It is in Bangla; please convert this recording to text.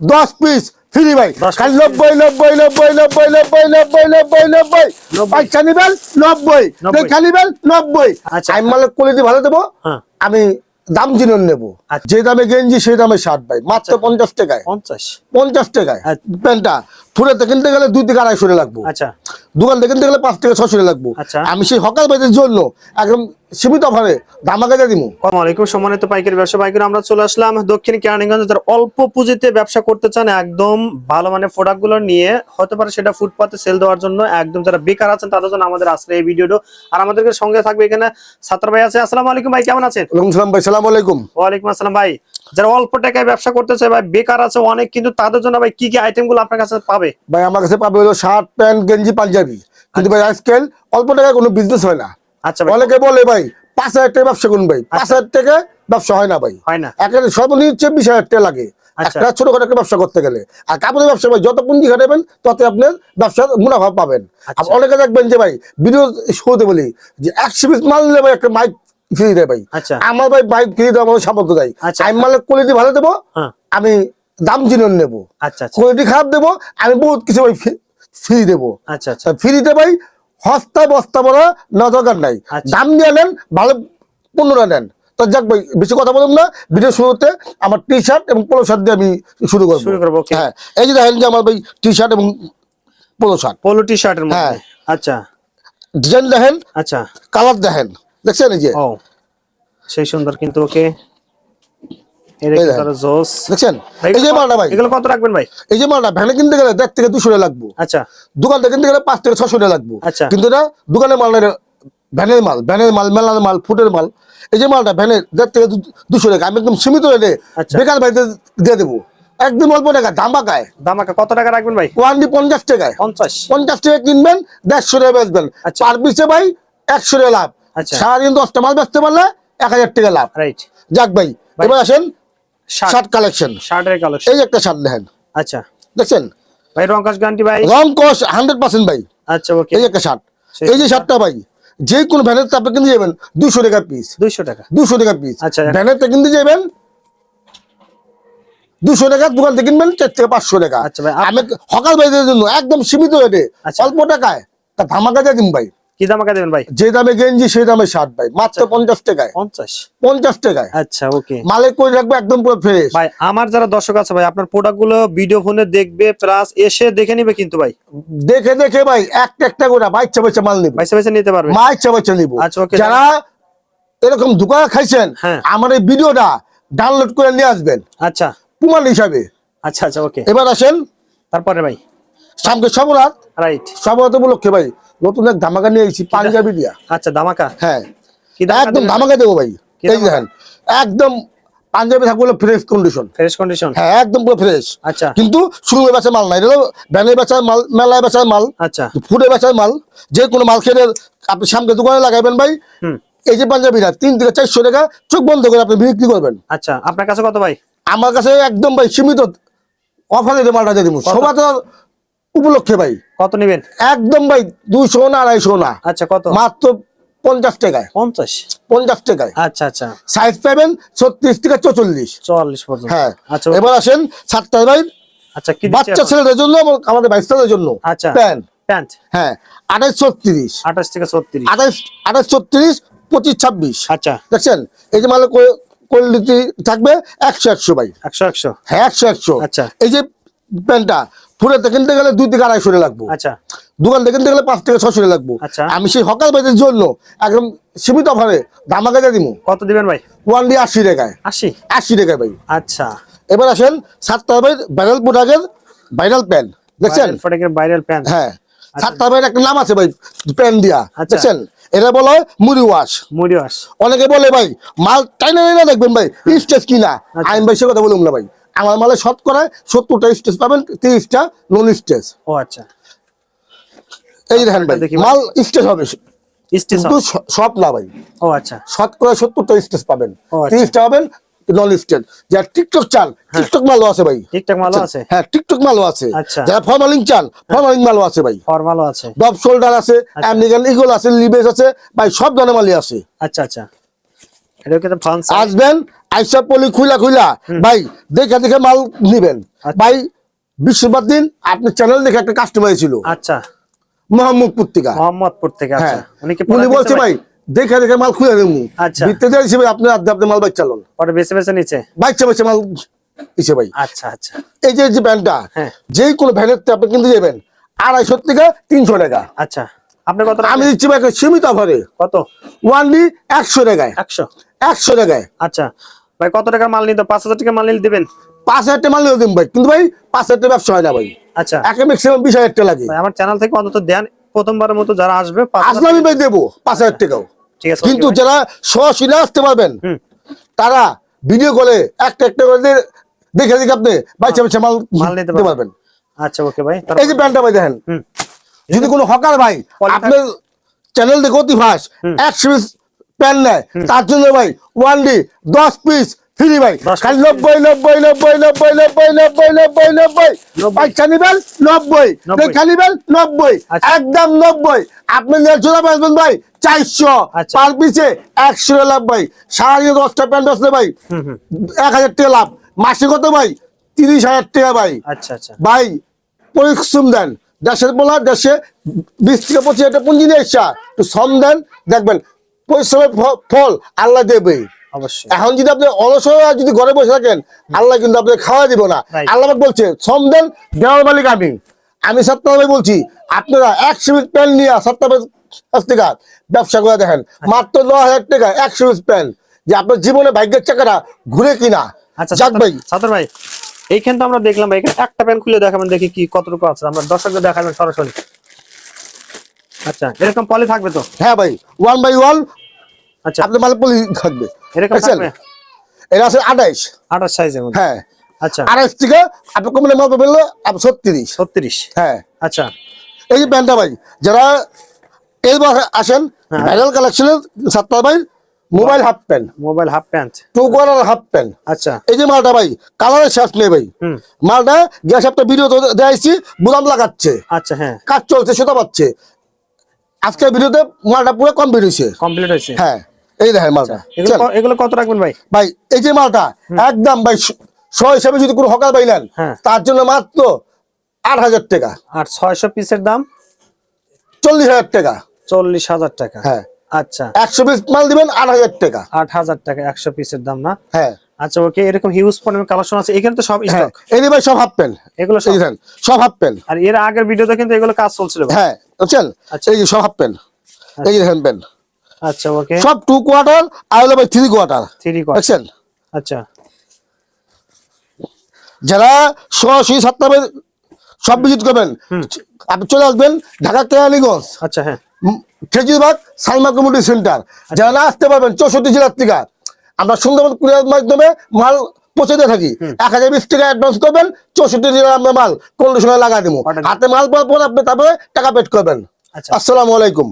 দশ পিস ফ্রি ভাই। 10 খালি নব্বই নব্বই নব্বই নব্বই নব্বই নব্বই নব্বই নব্বই। নব্বই। পয়সা নিবেন নব্বই। নিবেন নব্বই। আচ্ছা। আমি মালের কোয়ালিটি ভালো দেবো হ্যাঁ। আমি দাম জিনন নেব। আচ্ছা। যে দামে গেঞ্জি সেই দামে শার্ট ভাই। মাত্র আচ্ছা। পঞ্চাশ টাকায়। পঞ্চাশ। পঞ্চাশ টাকায়। প্যান্টটা। থুড়েতে কিনতে গেলে দুই থেকে আড়াইশো লাগবো। আচ্ছা। দোকান থেকে কিনতে গেলে পাঁচ থেকে ছশো লাগবো। আচ্ছা। আমি সেই হকাল বাইদের জন্য একদম সীমিত অফারে দামাকে দিয়ে দিবো আলাইকুম সম্মানিত পাইকারি ব্যবসা পাইকারি আমরা চলে আসলাম দক্ষিণ কেরানীগঞ্জ। যারা অল্প পুঁজিতে ব্যবসা করতে চান একদম ভালো মানে প্রোডাক্টগুলো নিয়ে হতে পারে সেটা ফুটপাতে সেল দেওয়ার জন্য একদম যারা বেকার আছেন তাদের জন্য আমাদের আসলে এই ভিডিওটা। আর আমাদেরকে সঙ্গে থাকবে এখানে ছাত্র ভাই আছে। আসসালামু আলাইকুম ভাই কেমন আছেন? সালাম ভাই সালাম আলাইকুম। ওয়ালাইকুম আসসালাম ভাই। যারা অল্প টাকায় ব্যবসা করতেছে ভাই বেকার আছে অনেক কিন্তু তাদের জন্য ভাই কি কি আইটেমগুলো আপনার কাছে পাবে? ভাই আমার কাছে পাবে হলো শার্ট প্যান্ট গেঞ্জি পাঞ্জাবি। কিন্তু ভাই আজকাল অল্প টাকায় কোনো বিজনেস হয় না। আচ্ছা অনেকে বলে ভাই পাঁচ হাজার টাকা ব্যবসা করুন ভাই। পাঁচ হাজার টাকা ব্যবসা হয় না ভাই। হয় না। একটা সর্বনিম্ন বিশ হাজার টাকা লাগে। আচ্ছা। একটা ছোটখাটো একটা ব্যবসা করতে গেলে। আর কাপড়ের ব্যবসা ভাই যত পুঁজি খাটাবেন তত আপনার ব্যবসার মুনাফা পাবেন। আচ্ছা। আর অনেকে দেখবেন যে ভাই ভিডিও শুরুতে বলি যে একশো পিস মাল নিলে ভাই একটা মাইক ফ্রি দেয় ভাই। আচ্ছা। আমার ভাই বাইক ফ্রি দেওয়া আমাদের সামর্থ্য দেয় আচ্ছা। আমি মালের কোয়ালিটি ভালো দেবো হ্যাঁ। আমি দাম জিনিস নেব। আচ্ছা আচ্ছা। কোয়ালিটি খারাপ দেবো আমি বহুত কিছু ভাই ফ্রি দেবো। আচ্ছা আচ্ছা। ফ্রিতে ভাই হস্তা বস্তা বলা না দরকার নাই। আচ্ছা। দাম দিয়ে নেন ভালো পণ্যটা নেন। তো যাক ভাই বেশি কথা বলুন না। ভিডিও শুরুতে আমার টি শার্ট এবং পোলো শার্ট দিয়ে আমি শুরু করব। শুরু করব. হ্যাঁ এই যে দেখেন যে আমার ভাই টি শার্ট এবং পোলো শার্ট পোলো টি মধ্যে। হ্যাঁ। আচ্ছা। ডিজাইন দেখেন আচ্ছা। কালার দেখেন। দেখছেন এই যে? ও। সেই সুন্দর কিন্তু ওকে এই এরকম দেখেন। তার জোস। দেখছেন? এই যে মালটা ভাই। এগুলো কত রাখবেন ভাই? এই যে মালটা ভ্যানে কিনতে গেলে দেড় থেকে দুশো টাকা লাগবো। আচ্ছা। দোকান কিনতে গেলে পাঁচ থেকে ছশো টাকা লাগবো। আচ্ছা। কিন্তু এটা দোকানের মাল না এটা ভ্যানের মাল ভ্যানের মাল মেলার মাল ফুটের মাল। এই যে মালটা ভ্যানের দেড় থেকে দুশো টাকা আমি একদম সীমিত রেটে। বেকার বাড়িতে দিয়ে দেবো। একদম অল্প টাকা দামাকায় দামাকা কত টাকা রাখবেন ভাই? ওয়ানলি পঞ্চাশ টাকায়। পঞ্চাশ। পঞ্চাশ টাকা কিনবেন দেড়শো টাকা বেচবেন। আচ্ছা। পার পিসে ভাই একশো টাকা লাভ। সারাদিন দশটা মাল বেচতে পারলে এক হাজার টাকা লাভ। রাইট। যাক ভাই ভাই। এবার আসেন শার্ট কালেকশন শার্টের কালেকশন এই একটা শার্ট দেখেন। আচ্ছা। দেখছেন? ভাই রংকাশ গ্যারান্টি ভাই? রং কস হান্ড্রেড পার্সেন্ট ভাই। আচ্ছা ওকে এই একটা শার্ট এই যে শার্টটা ভাই যে কোনো ভ্যানের তাপে কিনতে যাবেন দুশো টাকা পিস দুইশো টাকা। দুশো টাকা পিস আচ্ছা। ভ্যানের থেকে কিনতে যাবেন দুশো টাকা দোকান থেকে কিনবেন চার থেকে পাঁচশো টাকা। আচ্ছা ভাই, আমি হকাল ভাইদের জন্য একদম সীমিত রেটে আচ্ছা। অল্প টাকায় তা ধামাকা দিয়ে দিন ভাই। কি দামাকা দেবেন ভাই? যে দামে গেঞ্জি সেই দামে শার্ট ভাই। মাত্র আচ্ছা। পঞ্চাশ টাকায়। পঞ্চাশ? পঞ্চাশ টাকায়। আচ্ছা ওকে মালে করে রাখবে একদম পুরো ফ্রেশ ভাই আমার যারা দর্শক আছে ভাই আপনার প্রোডাক্টগুলো ভিডিও ফোনে দেখবে প্লাস এসে দেখে নিবে কিন্তু ভাই। দেখে দেখে ভাই একটা একটা করে বাচ্চা বাচ্চা মাল নিবে। বাইসে বাইসে নিতে পারবে। মা ইচ্ছা বাচ্চা নিব। আচ্ছা, ওকে যারা এরকম দোকান খাইছেন হ্যাঁ। আমার এই ভিডিওটা ডাউনলোড করে নিয়ে আসবেন। আচ্ছা। প্রমাণ হিসাবে। আচ্ছা আচ্ছা ওকে এবার আসেন। তারপরে ভাই। সামনে সবরাত রাইট সবরাত উপলক্ষে ভাই নতুন এক ধামাকা নিয়ে এসেছি পাঞ্জাবি দিয়া। আচ্ছা দামাকা হ্যাঁ। একদম ধামাকা দেবো ভাই। এই দেখেন একদম পাঞ্জাবি থাকবে ফ্রেশ কন্ডিশন ফ্রেশ কন্ডিশন হ্যাঁ একদম পুরো ফ্রেশ আচ্ছা। কিন্তু শুরু বেচার মাল নাই এটা হলো বেচার মাল মেলায় বেচার মাল আচ্ছা। ফুটে বেচার মাল যে কোনো মাল খেলে আপনি সামনে দোকানে লাগাবেন ভাই। হুম। এই যে পাঞ্জাবিটা তিন থেকে চারশো টাকা চোখ বন্ধ করে আপনি বিক্রি করবেন। আচ্ছা আপনার কাছে কত ভাই? আমার কাছে একদম ভাই সীমিত। অফারে মালটা দিয়ে দিব। সবার তো উপলক্ষে ভাই। কত নেবেন? একদম ভাই দুইশো না আড়াইশো না। আচ্ছা কত? মাত্র পঞ্চাশ টাকায়। পঞ্চাশ? পঞ্চাশ টাকায়। আচ্ছা আচ্ছা। সাইজ পাবেন ছত্রিশ থেকে চৌচল্লিশ চুয়াল্লিশ পর্যন্ত। হ্যাঁ। আচ্ছা এবার আসেন সাতটা ভাই। আচ্ছা বাচ্চা ছেলেদের জন্য এবং আমাদের বাইশটাদের জন্য। আচ্ছা। প্যান্ট। প্যান্ট? হ্যাঁ ছত্রিশ। আঠাশ থেকে ছত্রিশ। ছত্রিশ পঁচিশ ছাব্বিশ। আচ্ছা। দেখছেন? এই যে মালে কোয়ালিটি থাকবে একশো একশো ভাই। একশো একশো। হ্যাঁ একশো একশো। আচ্ছা। এই যে প্যান্টটা। ফুলেতে কিনতে গেলে দুই থেকে আড়াইশো লাগবো। আচ্ছা। দোকান থেকে কিনতে গেলে পাঁচ থেকে ছশো লাগবো। আচ্ছা। আমি সেই হকাল বাইদের জন্য একদম সীমিত অফারে দামাকে দিয়ে দিব কত দিবেন ভাই? ওয়ান ডি আশি টাকায়। আশি? আশি টাকায় ভাই। আচ্ছা। এবার আসেন সাতটা ভাই ভাইরাল প্রোডাক্টের ভাইরাল প্যান্ট দেখছেন? ভাইরাল প্যান্ট হ্যাঁ। সাতটা ভাইয়ের একটা নাম আছে ভাই প্যান্ট দিয়া। আচ্ছা। দেখছেন? এটা বলা হয় মুড়ি ওয়াশ মুড়ি ওয়াশ অনেকে বলে ভাই মাল টাইনা না দেখবেন ভাই স্টেজ কিনা। আচ্ছা। আমি ভাই সে কথা বলুন না ভাই। আমার মালে শতকরা সত্তরটা স্টেজ পাবেন তিরিশটা নন স্টেজ ও আচ্ছা। এই দেখেন ভাই দেখি মাল স্টেজ হবে। কিন্তু সব না ভাই। ও আচ্ছা। শতকরা সত্তরটা স্টেজ পাবেন। আচ্ছা। তিরিশটা পাবেন নন স্টেজ যারা টিকটক চান টিকটক মালও আছে ভাই। মালও আছে? হ্যাঁ টিকটক মালও আছে। আচ্ছা। যারা ফর্মালিং চান ফর্মালিং মালও আছে ভাই। ফরমালও আছে। ডব শোল্ডার আছে আচ্ছা। আমেরিকান ইগল আছে লিবেস আছে ভাই সব ধরনের মালই আছে। আচ্ছা আচ্ছা। এটা কিন্তু ফ্রান্স আসবেন আইসা পলি খুলা খুলা ভাই দেখে দেখে মাল নিবেন। আচ্ছা। ভাই বিশ্ববাদ দিন আপনার চ্যানেল দেখে একটা কাস্টমার ছিল আচ্ছা। মোহাম্মদপুর থেকে মোহাম্মদপুর থেকে আচ্ছা। হ্যাঁ। উনি বলছে ভাই দেখে দেখে মাল খুলে দেবো আচ্ছা। দিতে যাইছি ভাই আপনি আধা আপনি মাল বাইক চালন পরে বেছে বেছে নিচে? বাইক চাপাইছে মাল ইসে ভাই। আচ্ছা আচ্ছা। এই যে যে ভ্যানটা হ্যাঁ। যে কোনো ভ্যানের আপনি কিনতে যাবেন আড়াইশো থেকে তিনশো টাকা। আচ্ছা। আপনি কত আমি দিচ্ছি ভাই সীমিত অফারে কত? ওয়ানলি একশো টাকায়। একশো। একশো টাকায়। আচ্ছা। ভাই কত টাকার মাল নিতে পাঁচ হাজার টাকা মাল নিলে দেবেন? পাঁচ হাজার টাকা মাল নিয়ে দিন ভাই। কিন্তু ভাই পাঁচ হাজার টাকা ব্যবসা হয় না ভাই। আচ্ছা। একে ম্যাক্সিমাম বিশ হাজার টাকা লাগে। ভাই আমার চ্যানেল থেকে অন্তত দেন। প্রথমবারের মতো যারা আসবে আসলে আমি ভাই দেবো পাঁচ হাজার টাকাও। ঠিক আছে কিন্তু যারা সরাসরি আসতে পারবেন তারা ভিডিও কলে একটা একটা করে দেখে দেখে আপনি বাইচা বাইচা মাল মাল নিতে পারবেন। পারবেন। আচ্ছা ওকে ভাই। এই যে প্যান্টটা ভাই দেখেন। যদি কোনো হকার ভাই আপনার চ্যানেল দেখে অতি ফাঁস একশো পিস প্যান্ট নেয় তার জন্য ভাই ওয়ান ডি দশ পিস ফ্রি ভাই। 10 খালি নব্বই নব্বই নব্বই নব্বই নব্বই নব্বই নব্বই নব্বই। বাচ্চা নিবেন নব্বই। খালি নিবেন নব্বই। আচ্ছা। একদম নব্বই। আপনি জোড়া বাঁচবেন ভাই চারশো। আচ্ছা। পার পিছে একশো লাভ ভাই। সাড়ে দশটা প্যান্ট আসলে ভাই এক হাজার টাকা লাভ। মাসে কত ভাই? তিরিশ হাজার টাকা ভাই। আচ্ছা আচ্ছা। ভাই পরিশ্রম দেন। দেশের বলা দেশে বিশ থেকে পঁচিশ একটা পুঁজি নিয়ে একটু শ্রম দেন। দেখবেন পরিশ্রমের ফল আল্লাহ দেবে। এখন যদি আপনি অলসয় যদি ঘরে বসে থাকেন আল্লাহ কিন্তু আপনাকে খাওয়া দিব না। আল্লাহ বলছে শ্রম দেন দেওয়ার মালিক আমি। আমি সত্তা বলছি আপনারা একশো পিস প্যান্ট নিয়ে সত্তা কাছ ব্যবসা করে দেখেন আচ্ছা। মাত্র ন হাজার টাকা একশো পিস প্যান্ট। যে আপনার জীবনে ভাগ্যের চাকাটা ঘুরে কিনা। আচ্ছা যাক ভাই। ভাই এইখানে তো আমরা দেখলাম ভাই একটা প্যান খুলে দেখাবেন দেখি কি কতটুকু আছে। আমরা দর্শকদের দেখাবেন সরাসরি। আচ্ছা এরকম পলি থাকবে তো? হ্যাঁ ভাই ওয়ান বাই ওয়ান আচ্ছা। আপনার পলি থাকবে। এরকম থাকবে? এটা আছে আঠাইশ। আঠাশ সাইজের মধ্যে? হ্যাঁ। আচ্ছা। আঠাইশ থেকে আপনি কমলে মাল পাবেন আপনি ছত্রিশ। ছত্রিশ? হ্যাঁ। আচ্ছা। এই যে প্যান্টটা ভাই যারা এইবার আসেন হ্যাঁ। ভাইরাল কালেকশনের সাতটা ভাই mobile half pant mobile half pant two quarter half pant আচ্ছা। এই যে মালটা ভাই কালারের শেষ নেই ভাই। মালটা গ্যাস একটা ভিডিও তো দেখাইছি বুলাম লাগাচ্ছে। আচ্ছা হ্যাঁ। কাজ চলছে সেটা পাচ্ছে। আজকের ভিডিওতে মালটা পুরো কমপ্লিট হয়েছে। কমপ্লিট হয়েছে। হ্যাঁ এই দেখেন মালটা। এগুলো এগুলো কত রাখবেন ভাই? ভাই এই যে মালটা একদম ভাই শ হিসাবে যদি কোনো হকার পাইলেন হ্যাঁ। তার জন্য মাত্র আট হাজার টাকা। আর ছয়শো পিসের দাম? চল্লিশ হাজার টাকা। চল্লিশ হাজার টাকা। হ্যাঁ। আচ্ছা। একশো পিস মাল দিবেন আট হাজার টাকা। আট হাজার টাকা একশো পিসের দাম না? হ্যাঁ। আচ্ছা ওকে এরকম হিউজ পরিমাণ কালেকশন আছে এখানে তো সব হ্যাঁ স্টক এই যে ভাই সব হাফ প্যান্ট এগুলো সব। এই সব হাফ প্যান্ট আর এর আগের ভিডিওতে কিন্তু এগুলো কাজ চলছিল হ্যাঁ বুঝছেন? আচ্ছা। এই যে সব হাফ প্যান্ট এই যে দেখেন প্যান্ট আচ্ছা ওকে। সব টু কোয়ার্টার আর হলো ভাই থ্রি কোয়ার্টার থ্রি বুঝছেন আচ্ছা। যারা সরাসরি সাতটা সব ভিজিট করবেন আপনি চলে আসবেন ঢাকা কেরানীগঞ্জ। আচ্ছা হ্যাঁ। Khejurbag Salma community centre. যারা না আসতে পারবেন চৌষট্টি জেলার থেকে। আমরা সুন্দরবন কুরিয়ার মাধ্যমে মাল পৌঁছে দিয়ে থাকি। এক হাজার বিশ টাকা অ্যাডভান্স করবেন চৌষট্টি জেলার আমরা মাল কোল্ড সময় লাগা দেবো। হাতে মাল পাওয়ার পর আপনি তারপরে টাকা পেড করবেন। আচ্ছা। আসসালামু আলাইকুম।